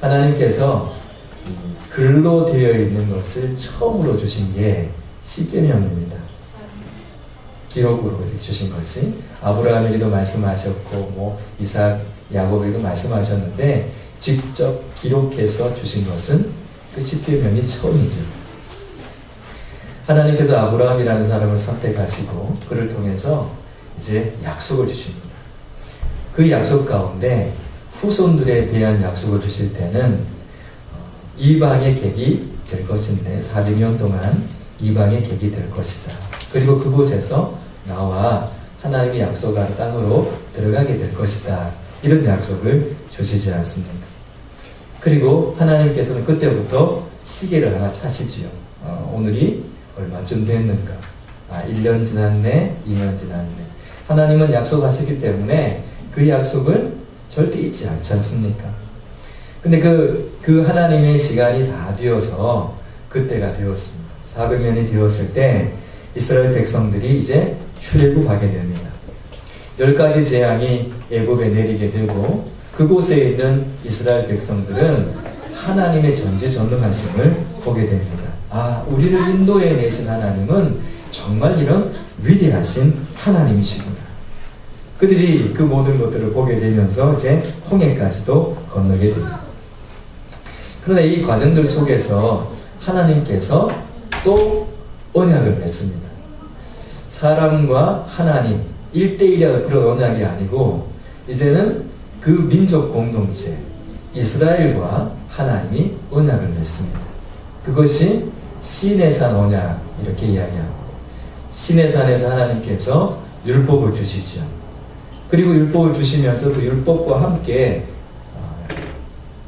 하나님께서 글로 되어 있는 것을 처음으로 주신 게 십계명입니다. 기록으로 주신 것이 아브라함에게도 말씀하셨고 뭐 이삭, 야곱에게도 말씀하셨는데 직접 기록해서 주신 것은 그 십계명이 처음이죠. 하나님께서 아브라함이라는 사람을 선택하시고 그를 통해서 이제 약속을 주십니다. 그 약속 가운데 후손들에 대한 약속을 주실 때는 이방의 객이 될 것인데 400년 동안 이방의 객이 될 것이다. 그리고 그곳에서 나와 하나님이 약속한 땅으로 들어가게 될 것이다. 이런 약속을 주시지 않습니다. 그리고 하나님께서는 그때부터 시계를 하나 차시지요. 어, 오늘이 얼마쯤 됐는가? 아, 1년 지났네, 2년 지났네. 하나님은 약속하시기 때문에 그 약속을 절대 잊지 않지 않습니까? 근데 그, 그 하나님의 시간이 다 되어서 그때가 되었습니다. 400년이 되었을 때 이스라엘 백성들이 이제 출애굽하게 됩니다. 열 가지 재앙이 애굽에 내리게 되고 그곳에 있는 이스라엘 백성들은 하나님의 전지전능하심을 보게 됩니다. 아, 우리를 인도해 내신 하나님은 정말 이런 위대하신 하나님이시구나. 그들이 그 모든 것들을 보게 되면서 이제 홍해까지도 건너게 됩니다. 그러나 이 과정들 속에서 하나님께서 또 언약을 맺습니다. 사람과 하나님 1대1의 그런 언약이 아니고 이제는 그 민족 공동체 이스라엘과 하나님이 언약을 맺습니다. 그것이 시내산 언약 이렇게 이야기합니다. 시내산에서 하나님께서 율법을 주시죠. 그리고 율법을 주시면서 그 율법과 함께 어,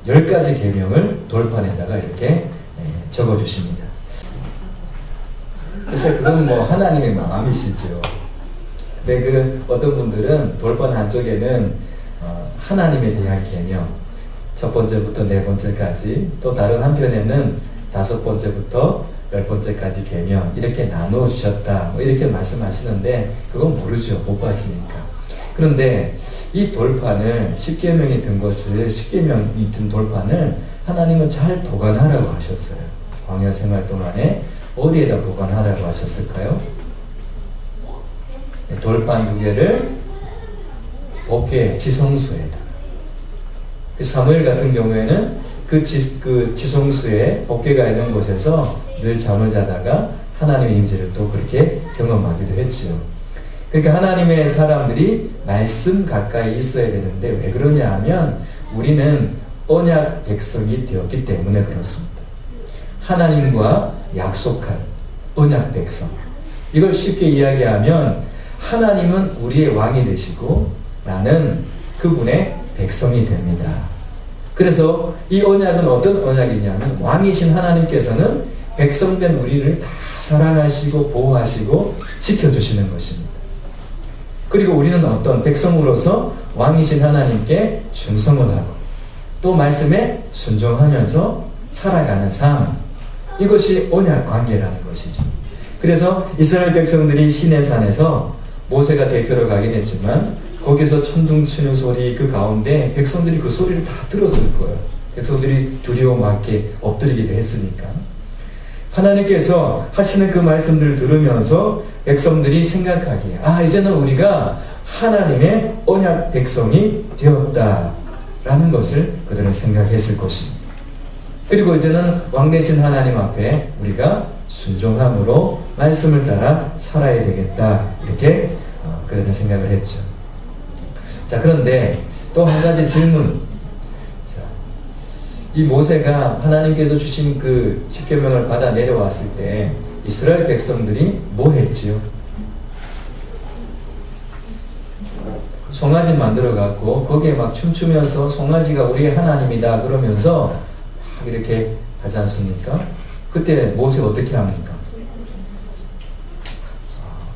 열 가지 계명을 돌판에다가 이렇게 예, 적어 주십니다. 그래서 그건 뭐 하나님의 마음이시죠. 근데 그 어떤 분들은 돌판 한쪽에는 어, 하나님에 대한 계명, 첫 번째부터 네 번째까지, 또 다른 한편에는 다섯 번째부터 열 번째까지 계명 이렇게 나누어 주셨다. 뭐 이렇게 말씀하시는데 그건 모르죠. 못 봤으니까. 그런데 이 돌판을 십계명이 든 것을 십계명이 든 돌판을 하나님은 잘 보관하라고 하셨어요. 광야 생활 동안에 어디에다 보관하라고 하셨을까요? 네, 돌판 두 개를 법궤 지성수에다. 그 사무엘 같은 경우에는 그, 지, 그 지성수에 법궤가 있는 곳에서 늘 잠을 자다가 하나님의 임재를 또 그렇게 경험하기도 했죠. 그러니까 하나님의 사람들이 말씀 가까이 있어야 되는데 왜 그러냐 하면 우리는 언약 백성이 되었기 때문에 그렇습니다. 하나님과 약속한 언약 백성. 이걸 쉽게 이야기하면 하나님은 우리의 왕이 되시고 나는 그분의 백성이 됩니다. 그래서 이 언약은 어떤 언약이냐면 왕이신 하나님께서는 백성된 우리를 다 사랑하시고 보호하시고 지켜주시는 것입니다. 그리고 우리는 어떤 백성으로서 왕이신 하나님께 충성을 하고 또 말씀에 순종하면서 살아가는 삶 이것이 언약 관계라는 것이죠. 그래서 이스라엘 백성들이 시내산에서 모세가 대표로 가긴 했지만 거기서 천둥 치는 소리 그 가운데 백성들이 그 소리를 다 들었을 거예요. 백성들이 두려워 맞게 엎드리기도 했으니까. 하나님께서 하시는 그 말씀들을 들으면서 백성들이 생각하기에 아 이제는 우리가 하나님의 언약 백성이 되었다라는 것을 그들은 생각했을 것입니다. 그리고 이제는 왕 대신 하나님 앞에 우리가 순종함으로 말씀을 따라 살아야 되겠다 이렇게 어, 그들은 생각을 했죠. 자 그런데 또 한 가지 질문. 자, 이 모세가 하나님께서 주신 그 십계명을 받아 내려왔을 때 이스라엘 백성들이 뭐 했지요? 송아지 만들어 갖고 거기에 막 춤추면서 송아지가 우리의 하나님이다 그러면서 막 이렇게 하지 않습니까? 그때 모세 어떻게 합니까?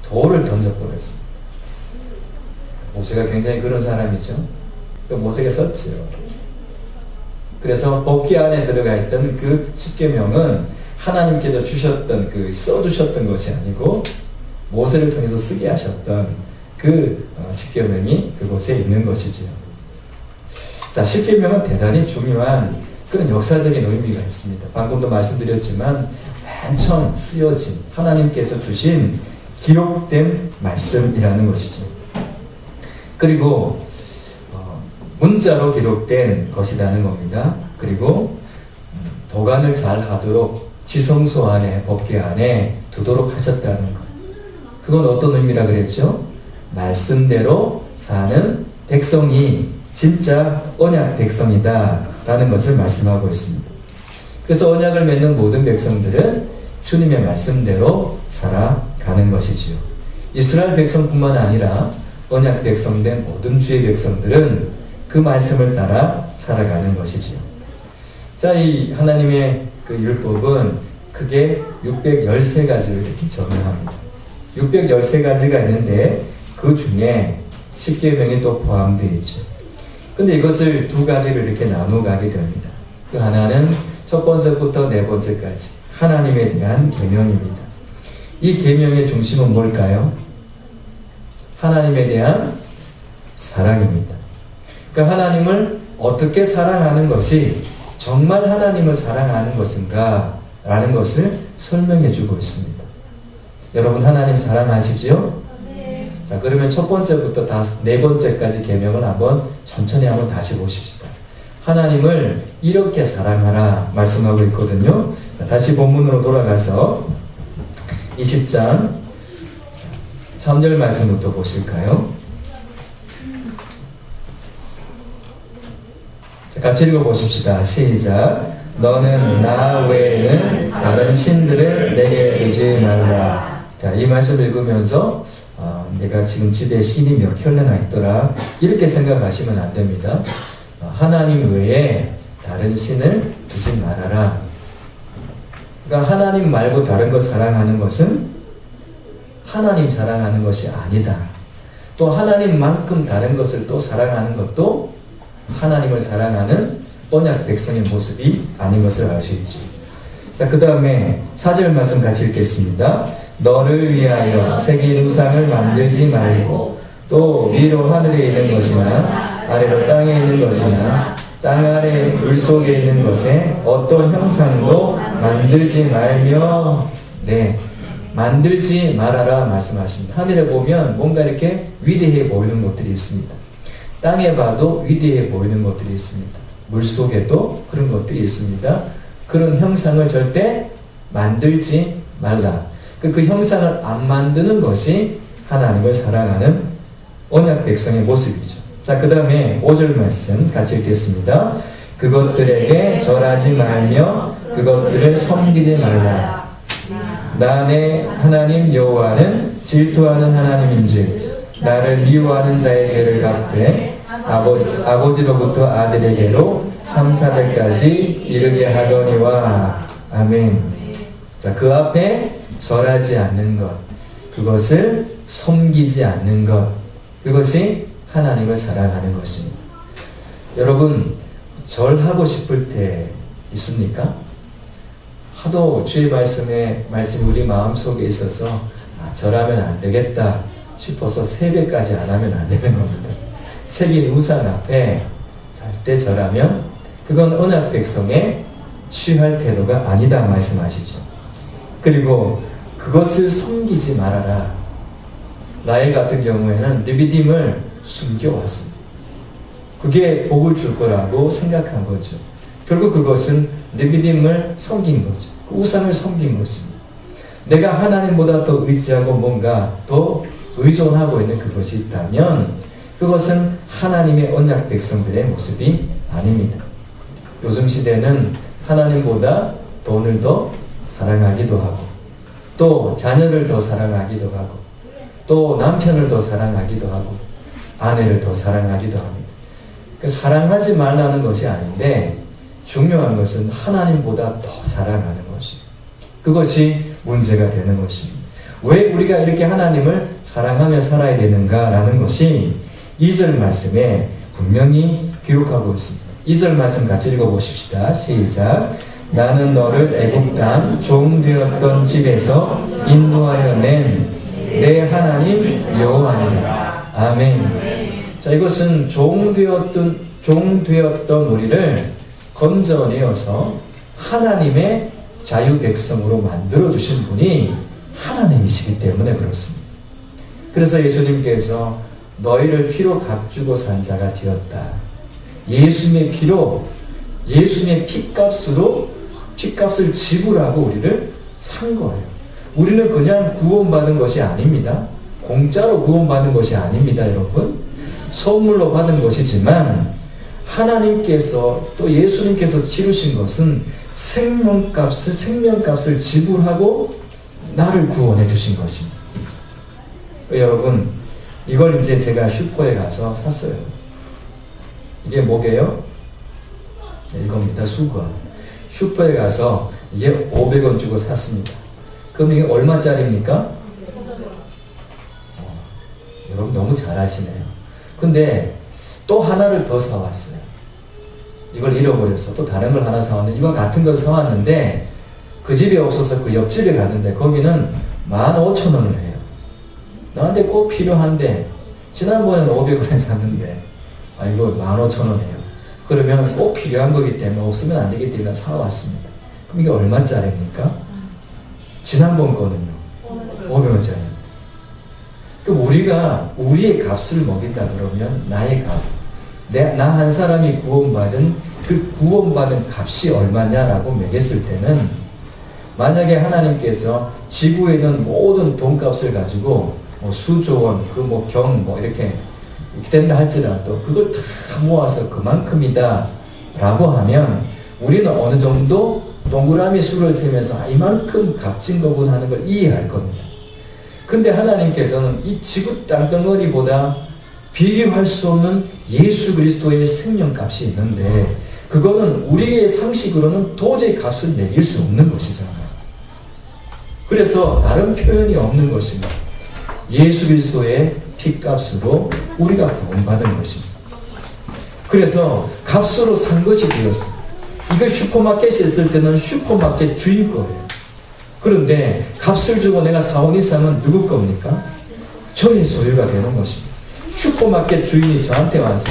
돌을 던져버렸습니다. 모세가 굉장히 그런 사람이죠. 그 모세가 썼지요. 그래서 법기 안에 들어가 있던 그 십계명은 하나님께서 주셨던 그 써주셨던 것이 아니고 모세를 통해서 쓰게 하셨던 그 어, 십계명이 그곳에 있는 것이지요. 자, 십계명은 대단히 중요한 그런 역사적인 의미가 있습니다. 방금도 말씀드렸지만 맨 처음 쓰여진 하나님께서 주신 기록된 말씀이라는 것이죠. 그리고 어, 문자로 기록된 것이라는 겁니다. 그리고 음, 도관을 잘 하도록 지성소 안에 법계 안에 두도록 하셨다는 것. 그건 어떤 의미라 그랬죠? 말씀대로 사는 백성이 진짜 언약 백성이다 라는 것을 말씀하고 있습니다. 그래서 언약을 맺는 모든 백성들은 주님의 말씀대로 살아가는 것이지요. 이스라엘 백성뿐만 아니라 언약 백성된 모든 주의 백성들은 그 말씀을 따라 살아가는 것이지요. 자, 이 하나님의 그 율법은 크게 613가지를 이렇게 정의합니다. 613가지가 있는데 그 중에 10계명이 또 포함되어 있죠. 근데 이것을 두 가지로 이렇게 나누어 가게 됩니다. 그 하나는 첫 번째부터 네 번째까지 하나님에 대한 계명입니다. 이 계명의 중심은 뭘까요? 하나님에 대한 사랑입니다. 그러니까 하나님을 어떻게 사랑하는 것이 정말 하나님을 사랑하는 것인가 라는 것을 설명해 주고 있습니다. 여러분 하나님 사랑하시지요? 자, 그러면 첫 번째부터 다섯, 네 번째까지 계명을 한번 천천히 한번 다시 보십시다. 하나님을 이렇게 사랑하라 말씀하고 있거든요. 자, 다시 본문으로 돌아가서 20장 3절 말씀부터 보실까요? 같이 읽어보십시다. 시작. 너는 나 외에는 다른 신들을 내게 두지 말라. 자, 이 말씀 읽으면서 어, 내가 지금 집에 신이 몇 켤레나 있더라. 이렇게 생각하시면 안 됩니다. 어, 하나님 외에 다른 신을 두지 말아라. 그러니까 하나님 말고 다른 것 사랑하는 것은 하나님 사랑하는 것이 아니다. 또 하나님만큼 다른 것을 또 사랑하는 것도 하나님을 사랑하는 언약 백성의 모습이 아닌 것을 알 수 있죠. 자, 그 다음에 사절 말씀 같이 읽겠습니다. 너를 위하여 새긴 우상을 만들지 말고 또 위로 하늘에 있는 것이나 아래로 땅에 있는 것이나 땅 아래 물 속에 있는 것에 어떤 형상도 만들지 말며 네 만들지 말아라 말씀하십니다. 하늘에 보면 뭔가 이렇게 위대해 보이는 것들이 있습니다. 땅에 봐도 위대해 보이는 것들이 있습니다. 물 속에도 그런 것들이 있습니다. 그런 형상을 절대 만들지 말라. 그, 그 형상을 안 만드는 것이 하나님을 사랑하는 언약 백성의 모습이죠. 자, 그 다음에 5절 말씀 같이 읽겠습니다. 그것들에게 절하지 말며 그것들을 섬기지 말라. 나의 하나님 여호와는 질투하는 하나님인즉 나를 미워하는 자의 죄를 갚되 아버, 아버지로부터 아들에게로 3, 400까지 이르게 하거니와 아멘. 자, 그 앞에 절하지 않는 것, 그것을 섬기지 않는 것, 그것이 하나님을 사랑하는 것입니다. 여러분, 절하고 싶을 때 있습니까? 하도 주의 말씀에 말씀 우리 마음 속에 있어서 아, 절하면 안 되겠다 싶어서 세배까지 안 하면 안 되는 겁니다. 색인 우상 앞에 절대 절하면 그건 언약 백성의 취할 태도가 아니다 말씀하시죠. 그리고 그것을 섬기지 말아라. 라엘 같은 경우에는 리비딤을 숨겨왔습니다. 그게 복을 줄 거라고 생각한 거죠. 결국 그것은 리비딤을 섬긴 거죠. 그 우상을 섬긴 것입니다. 내가 하나님보다 더 의지하고 뭔가 더 의존하고 있는 그것이 있다면 그것은 하나님의 언약 백성들의 모습이 아닙니다. 요즘 시대는 하나님보다 돈을 더 사랑하기도 하고 또 자녀를 더 사랑하기도 하고 또 남편을 더 사랑하기도 하고 아내를 더 사랑하기도 합니다. 그 사랑하지 말라는 것이 아닌데 중요한 것은 하나님보다 더 사랑하는 것이 그것이 문제가 되는 것입니다. 왜 우리가 이렇게 하나님을 사랑하며 살아야 되는가라는 것이 2절 말씀에 분명히 기록하고 있습니다. 2절 말씀 같이 읽어보십시다. 시작. 나는 너를 애굽 땅종 되었던 집에서 인도하여 낸 내 하나님 여호와니라. 아멘. 자 이것은 종 되었던 종 되었던 우리를 건져내어서 하나님의 자유 백성으로 만들어 주신 분이 하나님이시기 때문에 그렇습니다. 그래서 예수님께서 너희를 피로 값주고 산 자가 되었다. 예수님의 피로 예수님의 피값으로 피값을 지불하고 우리를 산 거예요. 우리는 그냥 구원받은 것이 아닙니다. 공짜로 구원받은 것이 아닙니다, 여러분. 선물로 받은 것이지만 하나님께서 또 예수님께서 치르신 것은 생명값을 생명값을 지불하고 나를 구원해 주신 것입니다. 여러분 이걸 이제 제가 슈퍼에 가서 샀어요. 이게 뭐게요? 네, 이겁니다. 수건. 슈퍼에 가서 이게 500원 주고 샀습니다. 그럼 이게 얼마짜리입니까? 어, 여러분 너무 잘하시네요. 근데 또 하나를 더 사왔어요. 이걸 잃어버렸어. 또 다른 걸 하나 사왔는데 이와 같은 걸 사왔는데 그 집에 없어서 그 옆집에 갔는데 거기는 15,000원을 해요. 나한테 꼭 필요한데 지난번에는 500원에 샀는데 아 이거 15,000원이에요. 그러면 꼭 필요한 거기 때문에 없으면 안 되기 때문에 사왔습니다. 그럼 이게 얼마짜리입니까? 지난번 거는요. 500원짜리. 그럼 우리가 우리의 값을 먹인다 그러면 나의 값, 나 한 사람이 구원받은 그 구원받은 값이 얼마냐라고 매겼을 때는 만약에 하나님께서 지구에 있는 모든 돈값을 가지고 뭐 수조 원, 그 뭐 경, 뭐 이렇게 된다 할지라도 그걸 다 모아서 그만큼이다 라고 하면 우리는 어느 정도 동그라미 수를 세면서 아, 이만큼 값진 거군 하는 걸 이해할 겁니다. 근데 하나님께서는 이 지구 땅덩어리보다 비교할 수 없는 예수 그리스도의 생명값이 있는데 그거는 우리의 상식으로는 도저히 값을 매길 수 없는 것이잖아요. 그래서 다른 표현이 없는 것입니다. 예수 그리스도의 피값으로 우리가 구원받은 것입니다. 그래서 값으로 산 것이 되었습니다. 이거 슈퍼마켓에 있을 때는 슈퍼마켓 주인 거예요. 그런데 값을 주고 내가 사온 이상은 누구 겁니까? 저의 소유가 되는 것입니다. 슈퍼마켓 주인이 저한테 와서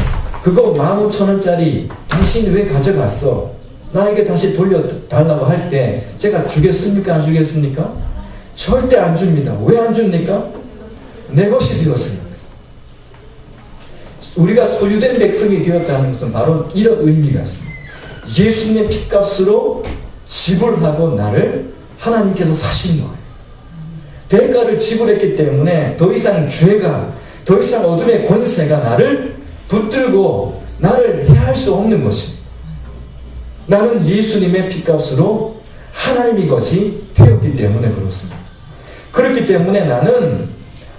그거 15,000원짜리 당신이 왜 가져갔어? 나에게 다시 돌려달라고 할 때 제가 주겠습니까? 안 주겠습니까? 절대 안 줍니다. 왜 안 줍니까? 내 것이 되었습니다. 우리가 소유된 백성이 되었다는 것은 바로 이런 의미가 있습니다. 예수님의 피값으로 지불하고 나를 하나님께서 사신 거예요. 대가를 지불했기 때문에 더 이상 죄가, 더 이상 어둠의 권세가 나를 붙들고 나를 해할 수 없는 것입니다. 나는 예수님의 피값으로 하나님의 것이 되었기 때문에 그렇습니다. 그렇기 때문에 나는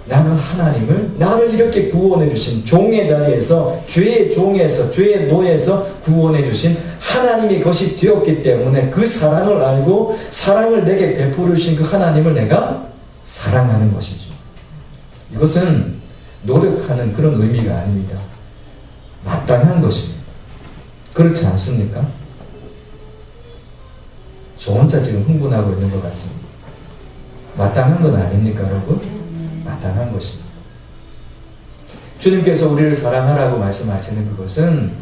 나는 하나님을 나를 이렇게 구원해 주신 종의 자리에서 죄의 종에서 죄의 노예에서 구원해 주신 하나님의 것이 되었기 때문에 그 사랑을 알고 사랑을 내게 베풀어 주신 그 하나님을 내가 사랑하는 것이죠. 이것은 노력하는 그런 의미가 아닙니다. 마땅한 것입니다. 그렇지 않습니까? 저 혼자 지금 흥분하고 있는 것 같습니다. 마땅한 건 아닙니까, 여러분? 마땅한 것입니다. 주님께서 우리를 사랑하라고 말씀하시는 그것은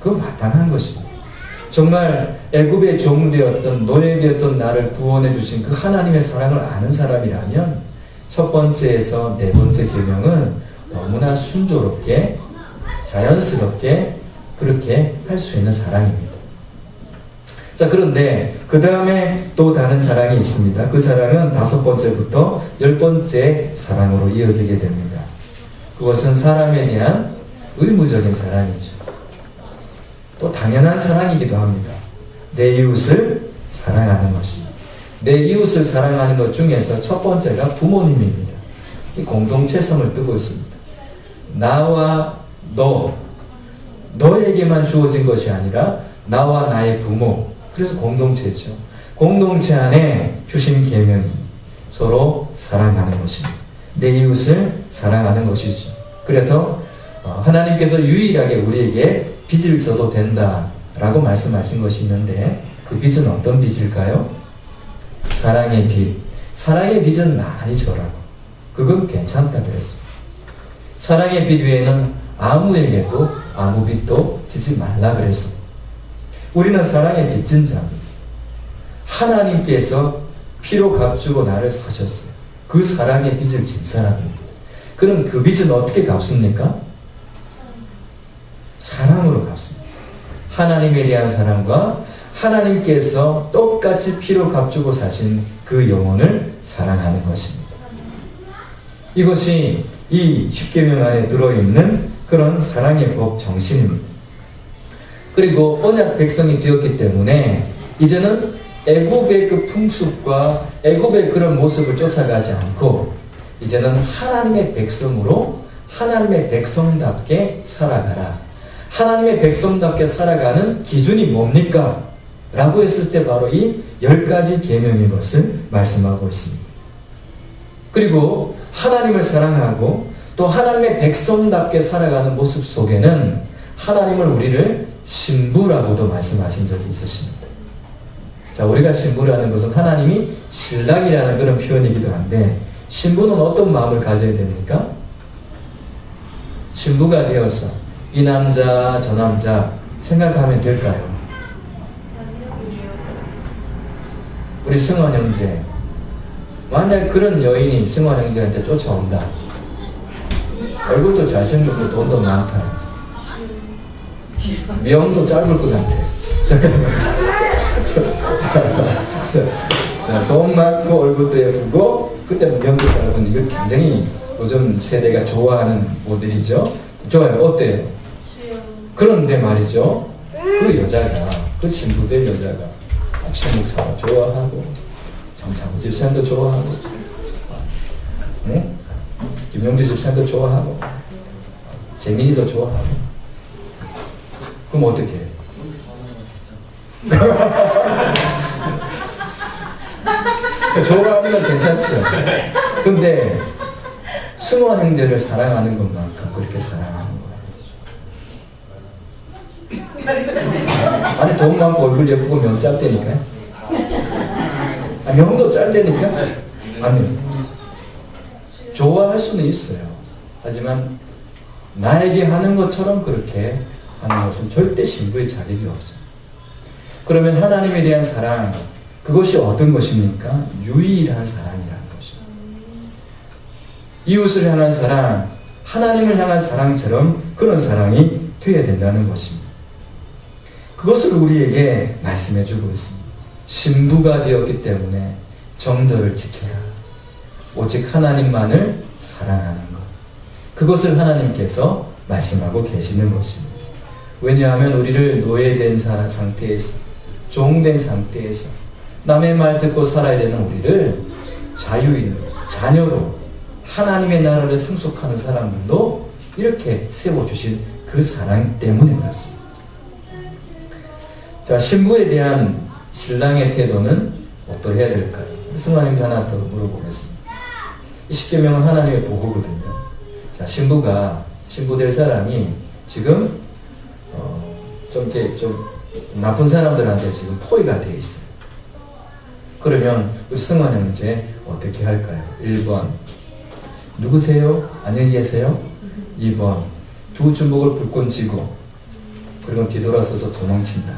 그 마땅한 것입니다. 정말 애굽의 종되었던 노예되었던 나를 구원해 주신 그 하나님의 사랑을 아는 사람이라면 첫 번째에서 네 번째 계명은 너무나 순조롭게 자연스럽게 그렇게 할 수 있는 사랑입니다. 자, 그런데 그 다음에 또 다른 사랑이 있습니다. 그 사랑은 다섯 번째부터 열 번째 사랑으로 이어지게 됩니다. 그것은 사람에 대한 의무적인 사랑이죠. 또 당연한 사랑이기도 합니다. 내 이웃을 사랑하는 것입니다. 내 이웃을 사랑하는 것 중에서 첫 번째가 부모님입니다. 이 공동체성을 뜨고 있습니다. 나와 너, 너에게만 주어진 것이 아니라 나와 나의 부모, 그래서 공동체죠. 공동체 안에 주신 계명이 서로 사랑하는 것입니다. 내 이웃을 사랑하는 것이죠. 그래서 어, 하나님께서 유일하게 우리에게 빚을 져도 된다라고 말씀하신 것이 있는데 그 빚은 어떤 빚일까요? 사랑의 빚. 사랑의 빚은 많이 져라고. 그건 괜찮다 그랬습니다. 사랑의 빚 외에는 아무에게도 아무 빚도 지지 말라 그랬습니다. 우리는 사랑의 빚진 자입니다. 하나님께서 피로 값주고 나를 사셨어요. 그 사랑의 빚을 진 사람입니다. 그럼 그 빚은 어떻게 갚습니까? 사랑으로 갚습니다. 하나님에 대한 사랑과 하나님께서 똑같이 피로 값주고 사신 그 영혼을 사랑하는 것입니다. 이것이 이 십계명 안에 들어있는 그런 사랑의 법 정신입니다. 그리고 언약 백성이 되었기 때문에 이제는 애굽의 그 풍습과 애굽의 그런 모습을 쫓아가지 않고 이제는 하나님의 백성으로 하나님의 백성답게 살아가라. 하나님의 백성답게 살아가는 기준이 뭡니까? 라고 했을 때 바로 이 열 가지 계명인 것을 말씀하고 있습니다. 그리고 하나님을 사랑하고 또 하나님의 백성답게 살아가는 모습 속에는 하나님을 우리를 신부라고도 말씀하신 적이 있으십니다. 자, 우리가 신부라는 것은 하나님이 신랑이라는 그런 표현이기도 한데 신부는 어떤 마음을 가져야 됩니까? 신부가 되어서 이 남자 저 남자 생각하면 될까요? 우리 승원 형제 만약 그런 여인이 승원 형제한테 쫓아온다 얼굴도 잘생겼고 돈도 많다 명도 짧을 것 같아. 자, 돈 많고 얼굴도 예쁘고 그때는 명도 짧은 이거 굉장히 요즘 세대가 좋아하는 모델이죠. 좋아요. 어때요? 그런데 말이죠. 그 여자가 그 신부될 여자가 박찬 목사가 좋아하고 정창호 집사님도 좋아하고 네? 김영주 집사님도 좋아하고 재민이도 좋아하고 그럼 어떻게 해요? 좋아하는 건 괜찮죠. 근데 승원 형제를 사랑하는 것만큼 그렇게 사랑하는 거예요. 아니 돈 많고 얼굴 예쁘고 명 짧다니까요. 아, 명도 짧다니까. 아니 좋아할 수는 있어요. 하지만 나에게 하는 것처럼 그렇게 하는 것은 절대 신부의 자격이 없어요. 그러면 하나님에 대한 사랑 그것이 어떤 것입니까? 유일한 사랑이라는 것입니다. 이웃을 향한 사랑, 하나님을 향한 사랑처럼 그런 사랑이 되어야 된다는 것입니다. 그것을 우리에게 말씀해 주고 있습니다. 신부가 되었기 때문에 정절을 지켜라. 오직 하나님만을 사랑하는 것. 그것을 하나님께서 말씀하고 계시는 것입니다. 왜냐하면 우리를 노예된 상태에서, 종된 상태에서, 남의 말 듣고 살아야 되는 우리를 자유인으로, 자녀로, 하나님의 나라를 상속하는 사람들도 이렇게 세워주신 그 사랑 때문에 그렇습니다. 자, 신부에 대한 신랑의 태도는 어떠해야 될까요? 승관님 하나 더 물어보겠습니다. 이 십계명은 하나님의 보고거든요. 자, 신부가 신부 될 사람이 지금 어, 좀 이렇게 좀 나쁜 사람들한테 지금 포위가 되어 있어요. 그러면 승환 형제 어떻게 할까요? 1번 누구세요? 안녕히 계세요? 2번 두 주먹을 불끈 쥐고 그리고 뒤돌아서서 도망친다.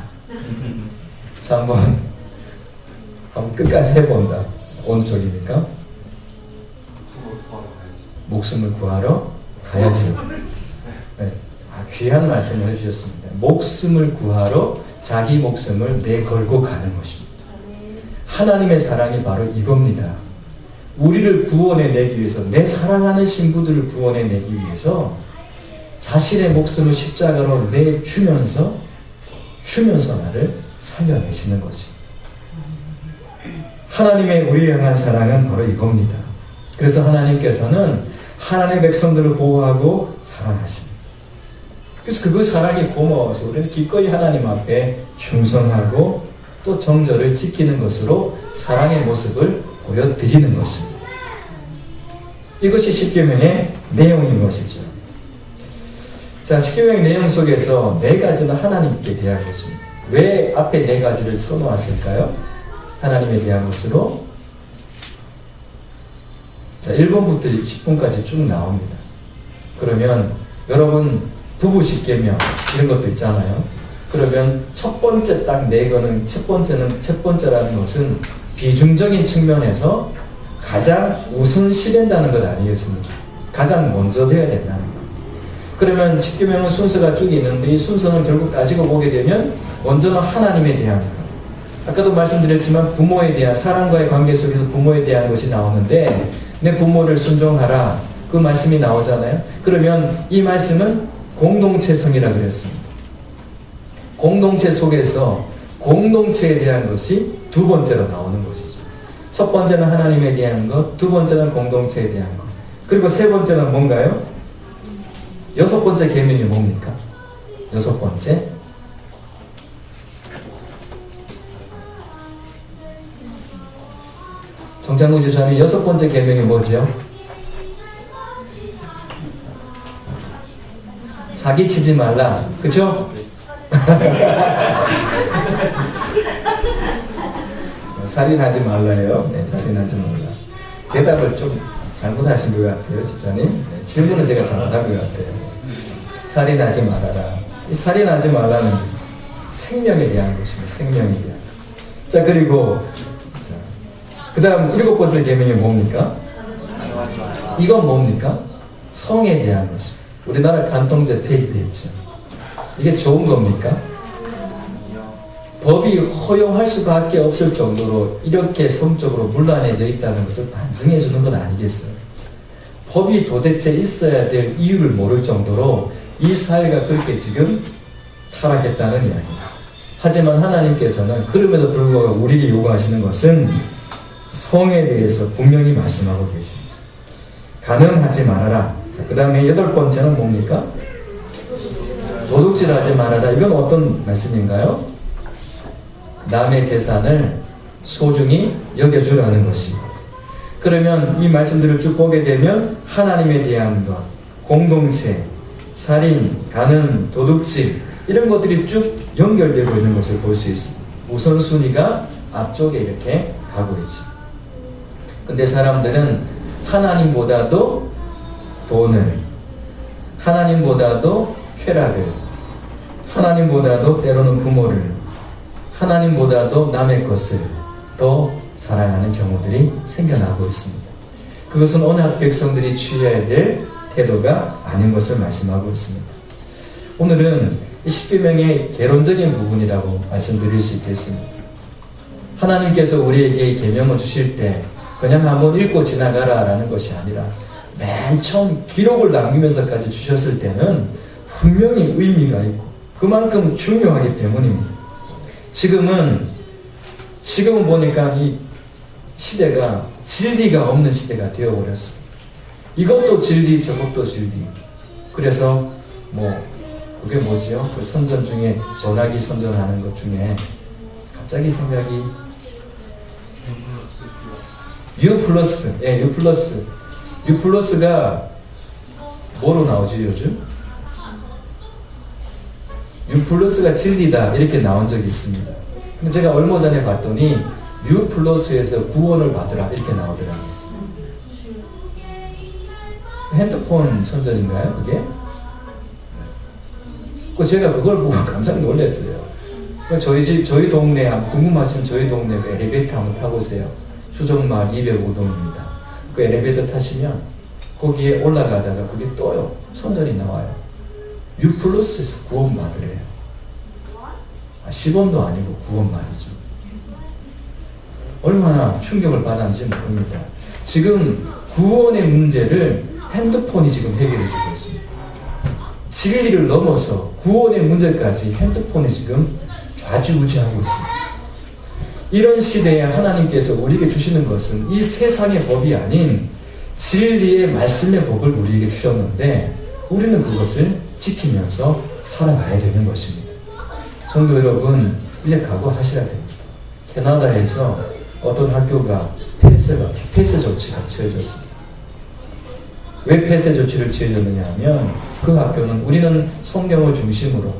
3번 한번 끝까지 해본다. 어느 쪽입니까? 목숨을 구하러 가야지. 귀한 말씀을 해주셨습니다. 목숨을 구하러 자기 목숨을 내걸고 가는 것입니다. 하나님의 사랑이 바로 이겁니다. 우리를 구원해 내기 위해서, 내 사랑하는 신부들을 구원해 내기 위해서 자신의 목숨을 십자가로 내주면서, 주면서 나를 살려내시는 것입니다. 하나님의 우리를 향한 사랑은 바로 이겁니다. 그래서 하나님께서는 하나님의 백성들을 보호하고 사랑하십니다. 그래서 그 사랑이 고마워서 우리는 기꺼이 하나님 앞에 충성하고 또 정절을 지키는 것으로 사랑의 모습을 보여드리는 것입니다. 이것이 십계명의 내용인 것이죠. 자, 십계명의 내용 속에서 네 가지는 하나님께 대한 것입니다. 왜 앞에 네 가지를 써놓았을까요? 하나님에 대한 것으로 자, 1번부터 10번까지 쭉 나옵니다. 그러면 여러분 부부 십계명 이런 것도 있잖아요. 그러면 첫 번째 딱 네 거는 첫 번째는 첫 번째라는 것은 비중적인 측면에서 가장 우선시된다는 것 아니겠습니까? 가장 먼저 되어야 된다는 것. 그러면 십계명은 순서가 쭉 있는데 이 순서는 결국 따지고 보게 되면 먼저는 하나님에 대한 것. 아까도 말씀드렸지만 부모에 대한 사람과의 관계 속에서 부모에 대한 것이 나오는데 내 부모를 순종하라 그 말씀이 나오잖아요. 그러면 이 말씀은 공동체성이라 그랬습니다. 공동체 속에서 공동체에 대한 것이 두 번째로 나오는 것이죠. 첫 번째는 하나님에 대한 것, 두 번째는 공동체에 대한 것. 그리고 세 번째는 뭔가요? 여섯 번째 계명이 뭡니까? 여섯 번째. 정창국 지사님 여섯 번째 계명이 뭐죠? 사기치지 말라. 그쵸? 살인하지 말라요. 네, 살인하지 말라. 대답을 좀 잘못하신 것 같아요, 집사님. 네, 질문을 제가 잘못한 것 같아요. 살인하지 말아라. 이 살인하지 말라는 생명에 대한 것입니다. 생명에 대한. 자, 그리고, 그 다음 일곱 번째 계명이 뭡니까? 이건 뭡니까? 성에 대한 것입니다. 우리나라 간통죄 폐지되어 있죠. 이게 좋은 겁니까? 법이 허용할 수밖에 없을 정도로 이렇게 성적으로 물란해져 있다는 것을 반증해 주는 건 아니겠어요. 법이 도대체 있어야 될 이유를 모를 정도로 이 사회가 그렇게 지금 타락했다는 이야기입니다. 하지만 하나님께서는 그럼에도 불구하고 우리에게 요구하시는 것은 성에 대해서 분명히 말씀하고 계십니다. 가늠하지 말아라. 그 다음에 여덟 번째는 뭡니까? 도둑질하지 말아라. 이건 어떤 말씀인가요? 남의 재산을 소중히 여겨주라는 것입니다. 그러면 이 말씀들을 쭉 보게 되면 하나님에 대한 것, 공동체, 살인, 가늠, 도둑질 이런 것들이 쭉 연결되고 있는 것을 볼 수 있습니다. 우선순위가 앞쪽에 이렇게 가고 있죠. 근데 사람들은 하나님보다도 돈을, 하나님보다도 쾌락을, 하나님보다도 때로는 부모를, 하나님보다도 남의 것을 더 사랑하는 경우들이 생겨나고 있습니다. 그것은 언약 백성들이 취해야 될 태도가 아닌 것을 말씀하고 있습니다. 오늘은 이 십계명의 개론적인 부분이라고 말씀드릴 수 있겠습니다. 하나님께서 우리에게 계명을 주실 때 그냥 한번 읽고 지나가라라는 것이 아니라 맨 처음 기록을 남기면서까지 주셨을 때는 분명히 의미가 있고 그만큼 중요하기 때문입니다. 지금은 지금은 보니까 이 시대가 진리가 없는 시대가 되어버렸습니다. 이것도 진리, 저것도 진리. 그래서 뭐 그게 뭐지요? 그 선전 중에 전화기 선전하는 것 중에 갑자기 생각이 U 플러스, 예, U 플러스. U 플러스가 뭐로 나오죠 요즘? U 플러스가 진리다 이렇게 나온 적이 있습니다. 근데 제가 얼마 전에 봤더니 U 플러스에서 구원을 받으라 이렇게 나오더라고요. 핸드폰 선전인가요 그게? 그 제가 그걸 보고 깜짝 놀랐어요. 그 저희 집 저희 동네 궁금하시면 저희 동네 그 엘리베이터 한번 타보세요. 수정마을 205동입니다. 그 엘리베이터 타시면 거기에 올라가다가 그게 떠요. 선전이 나와요. U 플러스에서 구원 받으래요. 아, 10원도 아니고 구원 말이죠. 얼마나 충격을 받았는지 모릅니다. 지금 구원의 문제를 핸드폰이 지금 해결해 주고 있습니다. 진리를 넘어서 구원의 문제까지 핸드폰이 지금 좌지우지하고 있습니다. 이런 시대에 하나님께서 우리에게 주시는 것은 이 세상의 법이 아닌 진리의 말씀의 법을 우리에게 주셨는데 우리는 그것을 지키면서 살아가야 되는 것입니다. 성도 여러분, 이제 각오하셔야 됩니다. 캐나다에서 어떤 학교가 폐쇄가, 폐쇄 조치가 취해졌습니다. 왜 폐쇄 조치를 취해졌느냐 하면 그 학교는 우리는 성경을 중심으로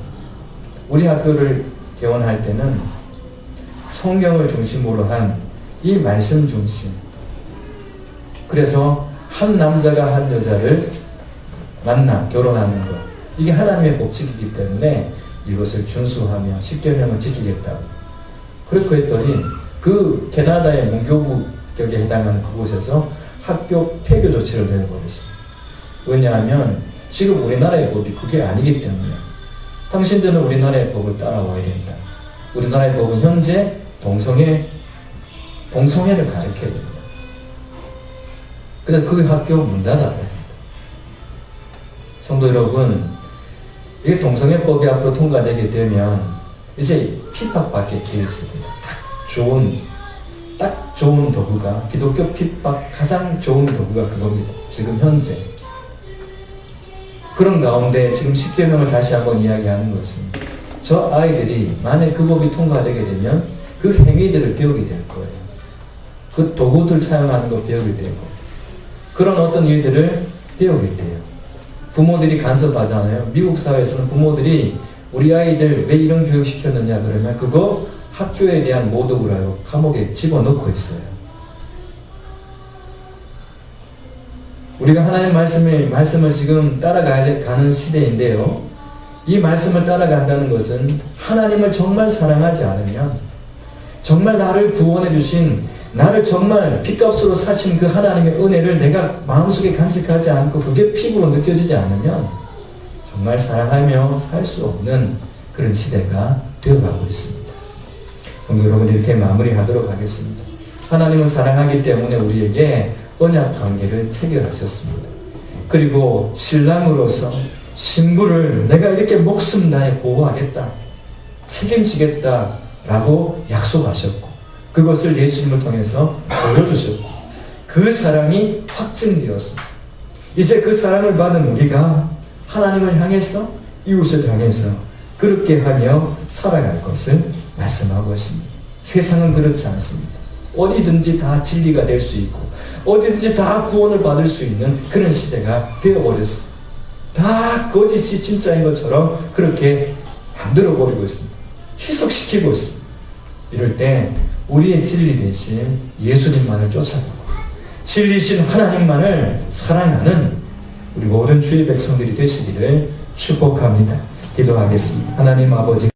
우리 학교를 개원할 때는 성경을 중심으로 한 이 말씀 중심. 그래서 한 남자가 한 여자를 만나 결혼하는 것. 이게 하나님의 법칙이기 때문에 이것을 준수하며 십계명을 지키겠다고. 그렇게 했더니 그 캐나다의 문교부 격에 해당하는 그곳에서 학교 폐교 조치를 내려버렸습니다. 왜냐하면 지금 우리나라의 법이 그게 아니기 때문에 당신들은 우리나라의 법을 따라와야 된다. 우리나라의 법은 현재 동성애, 동성애를 가르쳐야 됩니다. 그래서 그 학교 문 닫았다. 성도 여러분, 이 동성애법이 앞으로 통과되게 되면 이제 핍박받게 되어 있습니다. 딱 좋은, 딱 좋은 도구가, 기독교 핍박 가장 좋은 도구가 그겁니다. 지금 현재. 그런 가운데 지금 10개명을 다시 한번 이야기하는 것은 저 아이들이 만약 그 법이 통과되게 되면 그 행위들을 배우게 될 거예요. 그 도구들 사용하는 거 배우게 되고 그런 어떤 일들을 배우게 돼요. 부모들이 간섭하잖아요. 미국 사회에서는 부모들이 우리 아이들 왜 이런 교육 시켰느냐 그러면 그거 학교에 대한 모독을 감옥에 집어넣고 있어요. 우리가 하나님 말씀을, 말씀을 지금 따라가야 가는 시대인데요. 이 말씀을 따라간다는 것은 하나님을 정말 사랑하지 않으면 정말 나를 구원해 주신 나를 정말 핏값으로 사신 그 하나님의 은혜를 내가 마음속에 간직하지 않고 그게 피부로 느껴지지 않으면 정말 사랑하며 살 수 없는 그런 시대가 되어가고 있습니다. 그럼 여러분 이렇게 마무리하도록 하겠습니다. 하나님은 사랑하기 때문에 우리에게 언약 관계를 체결하셨습니다. 그리고 신랑으로서 신부를 내가 이렇게 목숨 다해 보호하겠다. 책임지겠다 라고 약속하셨고 그것을 예수님을 통해서 보여주셨고 그 사랑이 확증되었습니다. 이제 그 사랑을 받은 우리가 하나님을 향해서 이웃을 향해서 그렇게 하며 살아갈 것을 말씀하고 있습니다. 세상은 그렇지 않습니다. 어디든지 다 진리가 될 수 있고 어디든지 다 구원을 받을 수 있는 그런 시대가 되어버렸습니다. 다 거짓이 진짜인 것처럼 그렇게 만들어 버리고 있습니다. 희석시키고 있습니다. 이럴 때 우리의 진리 대신 예수님만을 쫓아가고 진리신 하나님만을 사랑하는 우리 모든 주의 백성들이 되시기를 축복합니다. 기도하겠습니다. 하나님 아버지